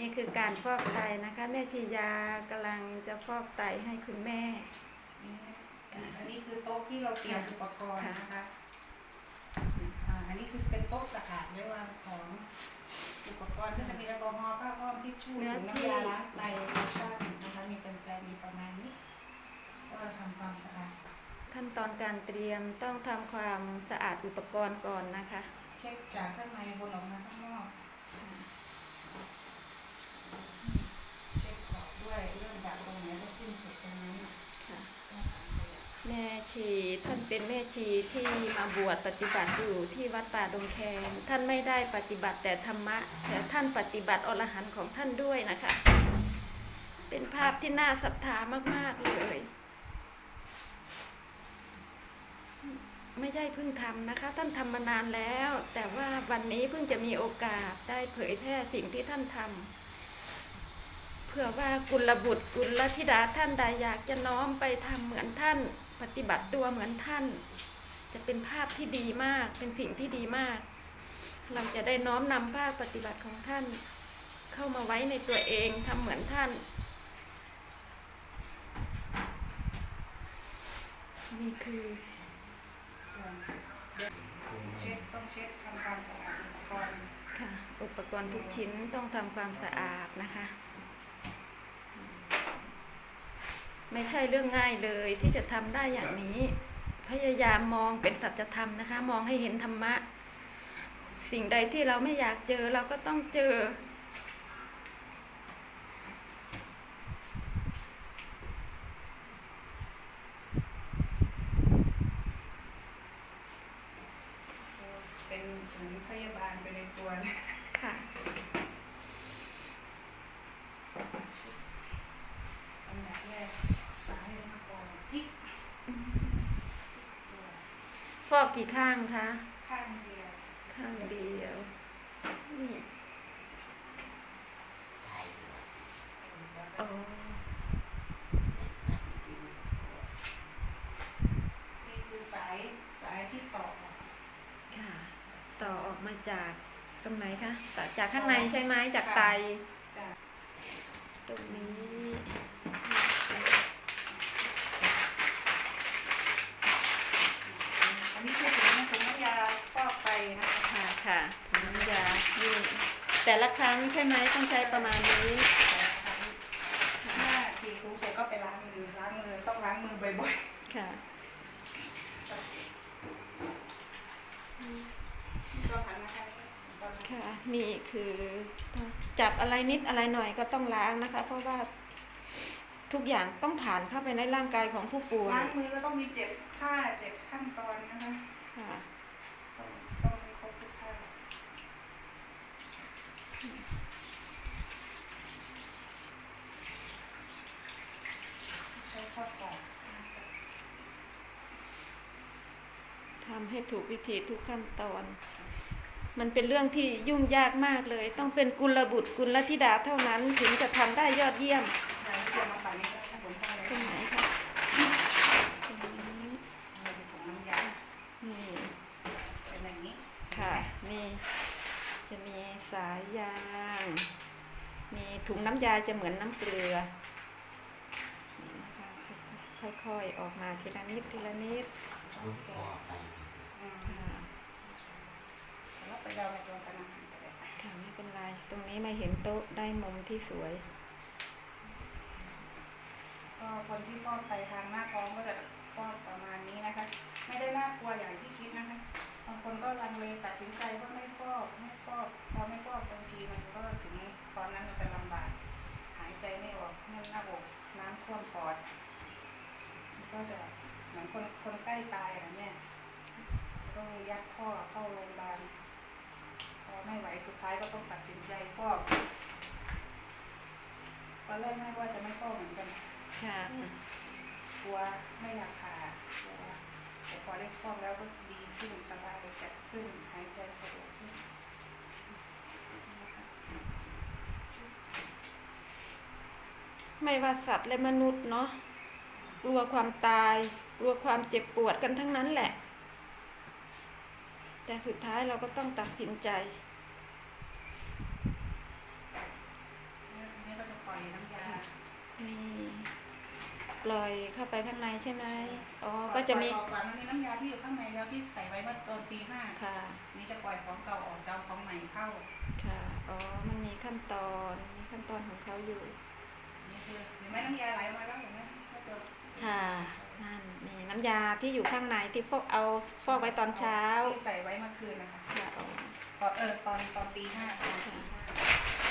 นี่คือการฟอกไตนะคะ แม่ชียากำลังจะฟอกไตให้คุณแม่ อันนี้คือโต๊ะที่เราเตรียมอุปกรณ์ค่ะนะคะ อ่า อันนี้คือเป็นโต๊ะสะอาดไว้วางของอุปกรณ์ก็จะมีแอลกอฮอล์ผ้าอ้อมทิชชู่ถุงน้ำยาล้างไตโลชั่นนะคะ มีกรรไกรมีประมาณนี้ ก็ทำความสะอาด ขั้นตอนการเตรียมต้องทำความสะอาดอุปกรณ์ก่อนนะคะ เช็คจากข้างในบนออกมาข้างนอก เช็คขอบด้วยเริ่มจากตรงไหนก็สิ้นสุดตรงนั้น ค่ะ ต้องหาขยะ แม่ชีท่านเป็นแม่ชีที่มาบวชปฏิบัติอยู่ที่วัดป่าดงแคงท่านไม่ได้ปฏิบัติแต่ธรรมะ แต่ท่านปฏิบัติอรหันต์ของท่านด้วยนะคะ เป็นภาพที่น่าศรัทธามาก ๆ เลย ไม่ใช่เพิ่งทำนะคะ ท่านทำมานานแล้ว แต่ว่าวันนี้เพิ่งจะมีโอกาสได้เผยแพร่สิ่งที่ท่านทำเผื่อว่ากุลบุตรกุลธิดาท่านใดอยากจะน้อมไปทำเหมือนท่าน ปฏิบัติตัวเหมือนท่าน จะเป็นภาพที่ดีมาก เป็นสิ่งที่ดีมาก เราจะได้น้อมนำภาพปฏิบัติของท่าน เข้ามาไว้ในตัวเองทำเหมือนท่าน นี่คือเช็คต้องเช็คทำความสะอาดอุปกรณ์ค่ะ อุปกรณ์ทุกชิ้นต้องทำความสะอาดนะคะ ไม่ใช่เรื่องง่ายเลยที่จะทำได้อย่างนี้ พยายามมองเป็นสัจธรรมนะคะ มองให้เห็นธรรมะ สิ่งใดที่เราไม่อยากเจอเราก็ต้องเจอ เป็นถึงพยาบาลไปในตัวนะ ค่ะ อันดับแรกซ้ายมาก่อนพลิกตัว ฟอกกี่ข้างคะ ข้างเดียว ข้างเดียว นี่อ๋อนี่คือสายสายที่ต่อค่ะ ต่อออกมาจากตรงไหนคะต่อจากข้างในใช่ไหมจากไตจากตรงนี้อันนี้คือถุงถุงน้ำยาฟอกไต นะคะค่ะค่ะถุงน้ำยานี่แต่ละครั้งใช่ไหมต้องใช้ประมาณนี้ ถ้าฉีดถุงเสร็จก็ไปล้างมือล้างมือต้องล้างมือบ่อยค่ะ ๆก็หันมาทางนี้ตอนนั้นค่ะ นี่คือจับอะไรนิดอะไรหน่อยก็ต้องล้างนะคะ เพราะว่าทุกอย่างต้องผ่านเข้าไปในร่างกายของผู้ป่วยล้างมือก็ต้องมีเจ็ดท่าเจ็ดขั้นตอนนะคะ ค่ะ ต้องต้องมีครบทุกท่าใช้ข้อศอก ทำให้ถูกวิธีทุกขั้นตอน มันเป็นเรื่องที่ยุ่งยากมากเลย ต้องเป็นกุลบุตรกุลธิดาเท่านั้น ถึงจะทำได้ยอดเยี่ยมเดี๋ยวเรามาฝั่งนี้ก็ได้ผมพ่อเลยตรงไหนคะตรงนี้เราดูถุงน้ำยานี่เป็นอย่างนี้ค่ะ นี่ จะมีสายยาง มีถุงน้ำยาจะเหมือนน้ำเกลือนี่นะคะค่อยๆออกมาทีละนิดทีละนิดโอเคอืมค่ะแล้วไปเราในตัวกันอาหารก็ได้ค่ะไม่เป็นไร ตรงนี้มาเห็นโต๊ะได้มุมที่สวยก็คนที่ฟอกไตทางหน้าท้องก็จะฟอกประมาณนี้นะคะ ไม่ได้น่ากลัวอย่างที่คิดนะคะ บางคนก็ลังเลตัดสินใจว่าไม่ฟอกไม่ฟอกพอไม่ฟอกบางทีมันก็ถึงตอนนั้นมันจะลำบากหายใจไม่ออกแน่นหน้าอกน้ำท่วมปอดมันก็จะเหมือนคนคนใกล้ตายอะเนี่ยต้องยัดท่อเข้าโรงพยาบาลพอไม่ไหวสุดท้ายก็ต้องตัดสินใจฟอกตอนแรกแม่ว่าจะไม่ฟอกเหมือนกันค่ะกลัวไม่อยากผ่ากลัวแต่พอได้ฟอกแล้วก็ดี ขึ้นสบายจัดขึ้น หายใจสะดวกขึ้นไม่ว่าสัตว์และมนุษย์เนาะกลัวความตายกลัวความเจ็บปวดกันทั้งนั้นแหละ แต่สุดท้ายเราก็ต้องตัดสินใจ ปล่อยเข้าไปข้างในใช่ไหมอ๋อ ก็จะมีปล่อยออกก่อนมันมีน้ำยาที่อยู่ข้างในแล้วที่ใส่ไว้เมื่อตอนตีห้าค่ะ นี่จะปล่อยของเก่าออกจะเอาของใหม่เข้า ค่ะ อ๋อ มันมีขั้นตอน มีขั้นตอนของเขาอยู่ นี่คือเห็นไหมน้ำยาไหลออกมาแล้วเห็นไหมไม่ตัวค่ะ นั่นนี่น้ำยาที่อยู่ข้างในที่ฟอกเอาฟอกไว้ตอนเช้า ที่ใส่ไว้เมื่อคืนนะคะค่ะอ๋อตอนเออตอนตอนตีห้าตอนตีห้า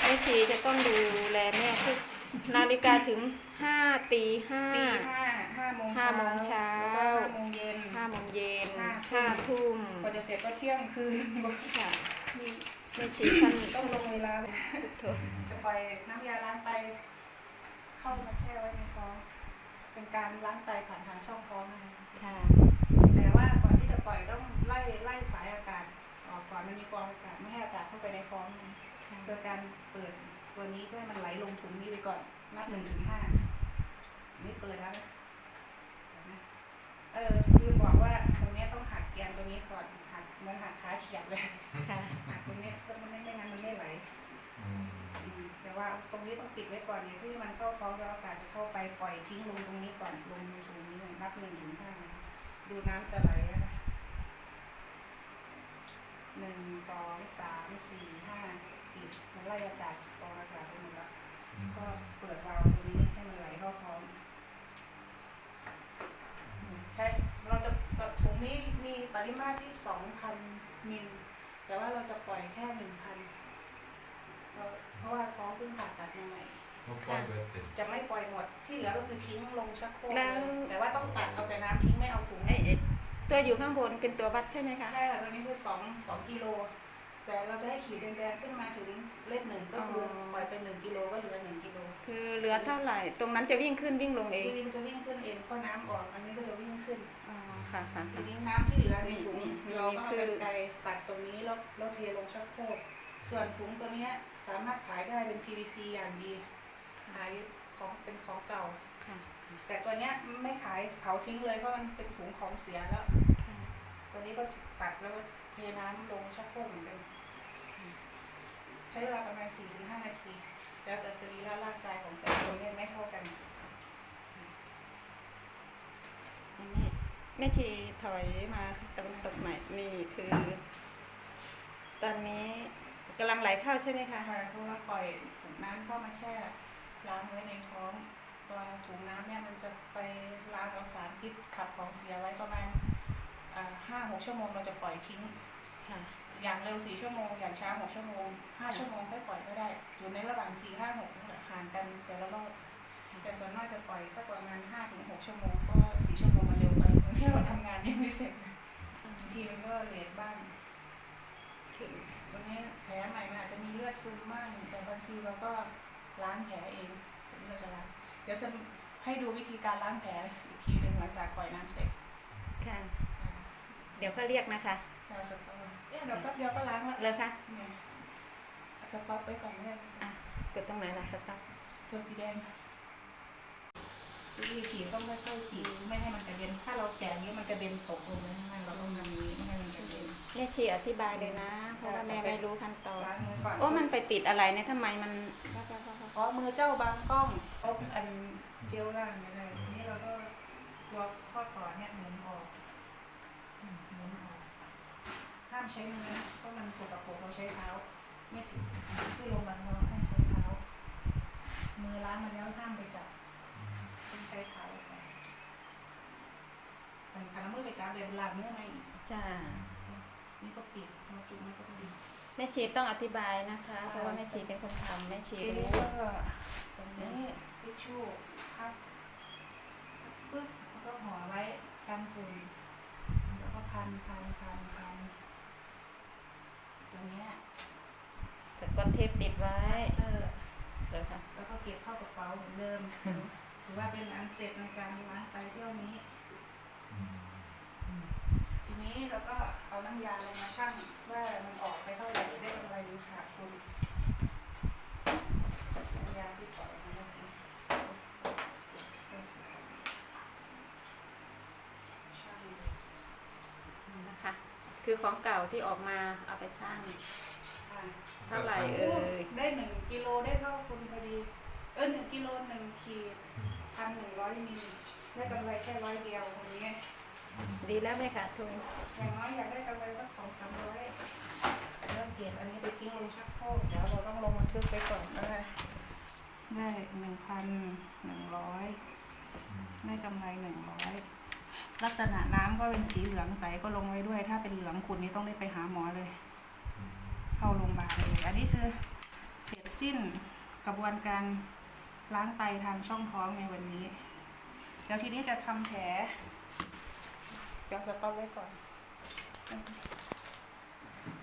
แม่ชีจะต้องดูแลแม่ทุก นาฬิกาถึงห้าตีห้า ตีห้าห้าโมงห้าโมงเช้า แล้วก็ห้าโมงเย็น ห้าโมงเย็นห้า ห้าทุ่มกว่าจะเสร็จก็เที่ยงคืนค่ะนี่แม่ชีท่านต้องลงเวลาพุทโธจะปล่อยน้ำยาล้างไตเข้ามาแช่ไว้ในท้องเป็นการล้างไตผ่านทางช่องท้องนะคะ ค่ะ แต่ว่าก่อนที่จะปล่อยต้องไล่ไล่สายอากาศออกก่อนมันมีฟองอากาศไม่ให้อากาศเข้าไปในท้องนะโดยการเปิด ตัวนี้เพื่อให้มันไหลลงถุงนี้ไปก่อน นับหนึ่งถึงห้านี่เปิดแล้วนะเห็นไหมเออคือบอกว่าตรงเนี้ยต้องหักแกนตรงนี้ก่อนหักเหมือนหักขาเฉียบเลยค่ะหักตรงนี้เพราะมันไม่ไม่งั้นมันไม่ไหลอืมอืมแต่ว่าตรงนี้ต้องติดไว้ก่อนเนี่ยที่มันเข้าท้องแล้วอากาศจะเข้าไปปล่อยทิ้งลงตรงนี้ก่อนลงในถุงนี้เลยนับหนึ่งถึงห้าดูน้ำจะไหลนะคะหนึ่งสองสามสี่ห้า อีกมันไล่อากาศฟองอากาศไปหมดแล้วอืมก็เปิดวาล์วตรงนี้ให้มันไหลเข้าท้องอืมใช่เราจะถุงนี้มีปริมาตรที่สองพันมิลแต่ว่าเราจะปล่อยแค่หนึ่งพันเพราะว่าท้องเพิ่งผ่าตัดมาใหม่ก็ปล่อยเบิดเสร็จจะไม่ปล่อยหมดที่เหลือก็คือทิ้งลงชักโครกแล้วเลยแต่ว่าต้องตัดเอาแต่น้ำทิ้งไม่เอาถุงไอ้ไอ้ตัวอยู่ข้างบนเป็นตัววัดใช่ไหมคะใช่ค่ะตัวนี้คือสองสองกิโล แต่เราจะให้ขีดแดงๆขึ้นมาถึงเลขหนึ่งก็คือออ ปล่อยเป็นหนึ่งกิโลก็เหลือหนึ่งกิโลคือเหลือเท่าไหร่ ตรงนั้นจะวิ่งขึ้นวิ่งลงเองทีนี้มันจะวิ่งขึ้นเองเพราะน้ำออกอันนี้ก็จะวิ่งขึ้น อ๋อค่ะค่ะทีค่ะ นี้น้ำที่เหลือในถุงมีมีเราก็เอามีกรคือรไกรตัดตรงนี้แล้วแล้วเทลงชักโครกส่วนถุงตัวเนี้ยสามารถขายได้เป็น PVC อย่างดีขายของเป็นของเก่า ค่ะ แต่ตัวเนี้ยไม่ขายเผาทิ้งเลยเพราะมันเป็นถุงของเสียแล้วค่ะ ตัวนี้ก็ตัดแล้วก็เทน้ำลงชักโครกเหมือนกันใช้เวลาประมาณ4-5ถึงนาที แล้วแต่สรีระร่างกายของแต่ละคนเนี่ยไม่เท่ากันอันนี้แม่ชีถอยมาตะวันตกใหม่นี่คือ ตอนนี้กำลังไหลเข้าใช่ไหมคะค่ะเพราะว่าปล่อยถุงน้ำเข้ามาแช่ล้างไว้ในท้องตัวถุงน้ำเนี่ยมันจะไปล้างเอาสารพิษขับของเสียไว้ประมาณ ห้าหกชั่วโมงเราจะปล่อยทิ้ง ค่ะ อย่างเร็วสี่ชั่วโมง อย่างช้าหกชั่วโมงห้าชั่วโมงค่อยปล่อยก็ได้ อยู่ในระหว่างสี่ห้าหกนั่นแหละห่างกันแต่ละรอบแต่ส่วนมากจะปล่อยสักประมาณห้าถึงหกชั่วโมงเพราะว่าสี่ชั่วโมงมันเร็วไปบางทีเราทำงานยังไม่เสร็จบางทีมันก็เลทบ้างถึงตรงนี้แผลใหม่มันอาจจะมีเลือดซึมบ้างแต่บางทีเราก็ล้างแผลเองตรงนี้เราจะล้างเดี๋ยวจะให้ดูวิธีการล้างแผลอีกทีหนึ่งหลังจากปล่อยน้ำเสร็จค่ะเดี๋ยวก็เรียกนะคะค่ะสต๊อปเนี่ยเดี๋ยวแป๊บเดียวก็ล้างละเลยค่ะเนี่ยสต๊อปไปก่อนเนี่ยอะกดตรงไหนล่ะครับตัวสีแดงวิธีฉีดต้องค่อยๆฉีดไม่ให้มันกระเด็น ถ้าเราแกะอย่างนี้มันกระเด็นตกลงไปข้างล่างเราต้องทำอย่างนี้ไม่ให้มันกระเด็น แม่ชีอธิบายเลยนะ เพราะว่าแม่ไม่รู้ขั้นตอนล้างมือก่อน โอ้มันไปติดอะไรเนี่ยทำไมมันอ๋อมือเจ้าบางกล้องเอาอันเจลล่างนี่เลยทีนี้เราก็ตัวข้อต่อเนี่ยหมุนออกอืมหมุนออก ห้ามใช้มือนะเพราะมันสกปรกเราใช้เท้า ไม่ถึงที่โรงพยาบาลเราให้ใช้เท้า มือล้างมาแล้วห้ามไปจับต้องใช้เท้าไปอันอันนั้นมือไปจับเดี๋ยวล้างมือไหมาอีกจ้านี่ก็ปิดพอจุ่มนี่ก็ปิดแม่ชีต้องอธิบายนะคะ เพราะว่าแม่ชีเป็นคนทำแม่ชีทีรู้นี้ก็ตรงนี้ทิชชู่พับปึ๊บแล้วก็ห่อไว้กันฝุ่นแล้วก็พันพันพันพันตรงเนี้ย แต่ก้อนเท ปติดไว้เออเลยค่ะแล้วก็เก็บเข้ากระเป๋าเหมือนเดิมถือว่าเป็นอันเสร็จในการล้างไตเที่ยวนี้ ทีนี้เราก็เอาน้ำยาลงมาชั่งว่ามันออกไปเท่าไหร่ได้กำไรหรือขาดทุนน้ำยาที่ปล่อยมาเมื่อกี้ชั่งดูนี่นะคะ คือของเก่าที่ออกมาเอาไปช่างค่ะเท่าไหร่เอ่ยได้หนึ่งกิโลได้เท่าคุณพอดี เออหนึ่งกิโลหนึ่งขีดพันหนึ่งร้อยมิลได้กำไรแค่ร้อยเดียวตรงนี้ดีแล้วไม่ขาดทุนอย่างน้อยอยากได้กำไรสักสองสามร้อยเริ่มเก็บอันนี้ไปทิ้งลงชักโครกเดี๋ยวเราต้องลงบันทึกไปก่อนก็ได้ได้หนึ่งพันหนึ่งร้อยได้กำไรหนึ่งร้อยลักษณะน้ำก็เป็นสีเหลืองใสก็ลงไว้ด้วย ถ้าเป็นเหลืองขุ่นนี้ต้องได้ไปหาหมอเลย อันนี้คือเสร็จสิ้นกระบวนการล้างไตทางช่องท้องในวันนี้ เดี๋ยวทีนี้จะทำแผลเดี๋ยวจะต้อไว้ก่อน